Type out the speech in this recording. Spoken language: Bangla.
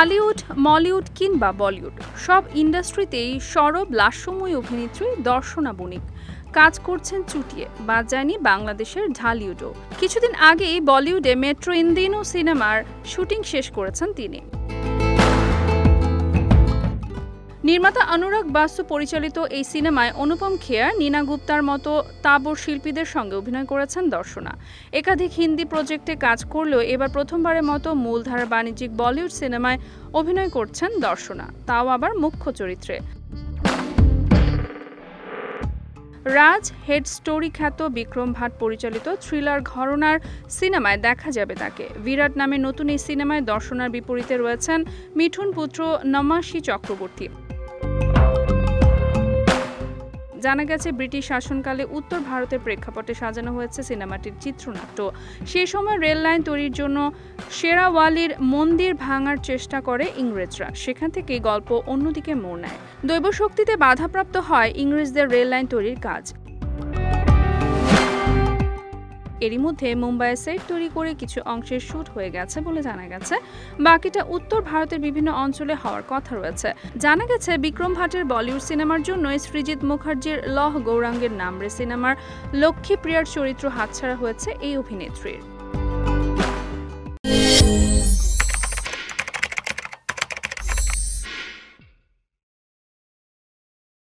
টালিউড মলিউড কিংবা বলিউড সব ইন্ডাস্ট্রিতেই সরব লাস্যময়ী অভিনেত্রী দর্শনা বণিক। কাজ করছেন চুটিয়ে বা যায়নি বাংলাদেশের ঢালিউডও। কিছুদিন আগেই বলিউডে মেট্রো ইন্দিনো সিনেমার শুটিং শেষ করেছেন তিনি। নির্মাতা অনুরাগ বাসু পরিচালিত এই সিনেমায় অনুপম খেয়ার, নীনা গুপ্তার মতো তাবর শিল্পীদের সঙ্গে অভিনয় করেছেন দর্শনা। একাধিক হিন্দি প্রজেক্টে কাজ করলেও এবার প্রথমবারের মতো মূলধারা বাণিজ্যিক বলিউড সিনেমায় অভিনয় করছেন দর্শনা। তাও আবার মুখ্য চরিত্রে। রাজ হেড স্টোরি খ্যাত বিক্রম ভাট পরিচালিত থ্রিলার ঘরনার সিনেমায় দেখা যাবে তাকে। বিরাট নামে নতুন এই সিনেমায় দর্শনার বিপরীতে রয়েছেন মিঠুন পুত্র নমাশি চক্রবর্তী। জানা গেছে, ব্রিটিশ শাসনকালে উত্তর ভারতের প্রেক্ষাপটে সাজানো হয়েছে সিনেমাটির চিত্রনাট্য। সেই সময় রেল লাইন তৈরির জন্য শেরাওয়ালির মন্দির ভাঙার চেষ্টা করে ইংরেজরা। সেখান থেকে গল্প অন্যদিকে মোড় নেয়। দৈব শক্তিতে বাধাপ্রাপ্ত হয় ইংরেজদের রেল লাইন তৈরির কাজ। এরই মধ্যে মুম্বাইয়ে সেট তৈরি করে কিছু অংশের শ্যুট হয়ে গেছে বলে জানা গেছে। বাকিটা উত্তর ভারতের বিভিন্ন অঞ্চলে হওয়ার কথা রয়েছে। জানা গেছে, বিক্রম ভাটের বলিউড সিনেমার জন্য সৃজিৎ মুখার্জির লহ গৌরাঙ্গের নামরে সিনেমার লক্ষ্মী প্রিয়ার চরিত্র হাতছাড়া হয়েছে এই অভিনেত্রীর।